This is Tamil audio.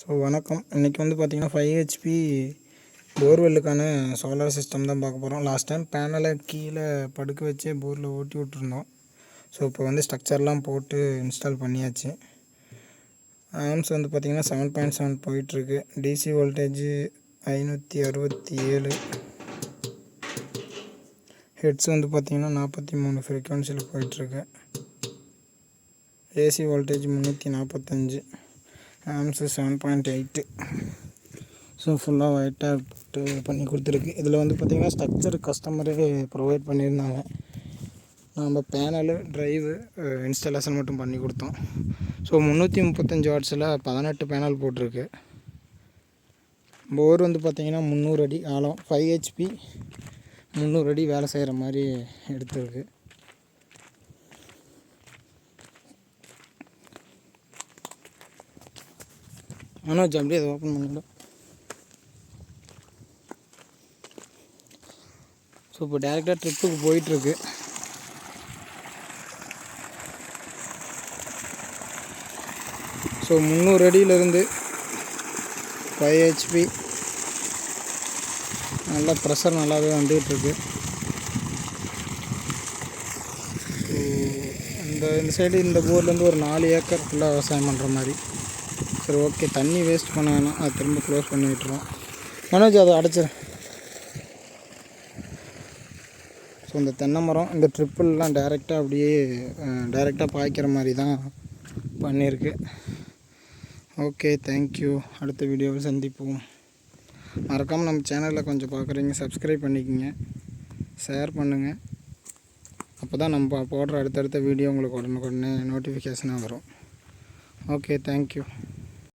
ஸோ வணக்கம். இன்றைக்கி வந்து பார்த்திங்கன்னா ஃபைவ் ஹெச்பி போர்வெல்லுக்கான சோலார் சிஸ்டம் தான் பார்க்க போகிறோம் லாஸ்ட் டைம் பேனலை கீழே படுக்க வச்சே போரில் ஓட்டி விட்ருந்தோம் ஸோ இப்போ வந்து ஸ்ட்ரக்சர்லாம் போட்டு இன்ஸ்டால் பண்ணியாச்சு. ஆம்ஸ் வந்து பார்த்திங்கன்னா செவன் பாயிண்ட் செவன் போயிட்டுருக்கு. டிசி வோல்டேஜ் ஐநூற்றி அறுபத்தி ஏழு. ஹெட்ஸ் வந்து பார்த்திங்கன்னா நாற்பத்தி மூணு ஃப்ரீக்வன்சியில் போயிட்டுருக்கு. ஏசி வோல்டேஜ் முந்நூற்றி நாற்பத்தஞ்சு amps seven point eight so ஃபுல்லாக ஒயிட்டாக பண்ணி கொடுத்துருக்கு. இதில் வந்து பார்த்திங்கன்னா ஸ்ட்ரக்சர் கஸ்டமரே ப்ரொவைட் பண்ணியிருந்தாங்க. நம்ம பேனலு ட்ரைவு இன்ஸ்டலேஷன் மட்டும் பண்ணி கொடுத்தோம். ஸோ முந்நூற்றி முப்பத்தஞ்சு வாட்ஸில் பதினெட்டு பேனல் போட்டிருக்கு. போர் வந்து பார்த்திங்கன்னா முந்நூறு அடி ஆழம். ஃபைவ் ஹெச்பி முந்நூறு அடி வேலை செய்கிற மாதிரி எடுத்துருக்கு. மனோஜ் அப்படியே அதை ஓப்பன் பண்ணிவிடும் ஸோ இப்போ டேரெக்டாக ட்ரிப்புக்கு போயிட்டுருக்கு. ஸோ முந்நூறு அடியிலேருந்து ஃபைவ் ஹெச்பி நல்லா ப்ரெஷர் நல்லாவே வந்துகிட்ருக்கு இந்த இந்த சைடு இந்த போர்லேருந்து ஒரு நாலு ஏக்கர் ஃபுல்லாக விவசாயம் பண்ணுற மாதிரி. சரி ஓகே தண்ணி வேஸ்ட் பண்ண வேணாம் அதை திரும்ப க்ளோஸ் பண்ணி விட்டுருவோம் மனோஜ் அதை அடைச்சிரு. ஸோ இந்த தென்னை மரம் இந்த ட்ரிப்பிள்லாம் டைரெக்டாக அப்படியே டைரெக்டாக பாய்க்கிற மாதிரி தான் பண்ணியிருக்கு. ஓகே தேங்க்யூ அடுத்த வீடியோவில் சந்திப்போம். மறக்காமல் நம்ம சேனலில் கொஞ்சம் பார்க்குறீங்க சப்ஸ்கிரைப் பண்ணிக்கோங்க. ஷேர் பண்ணுங்கள் அப்போ தான் நம்ம போடுற அடுத்தடுத்த வீடியோ உங்களுக்கு உடனுக்குடனே நோட்டிஃபிகேஷனாக வரும். Okay thank you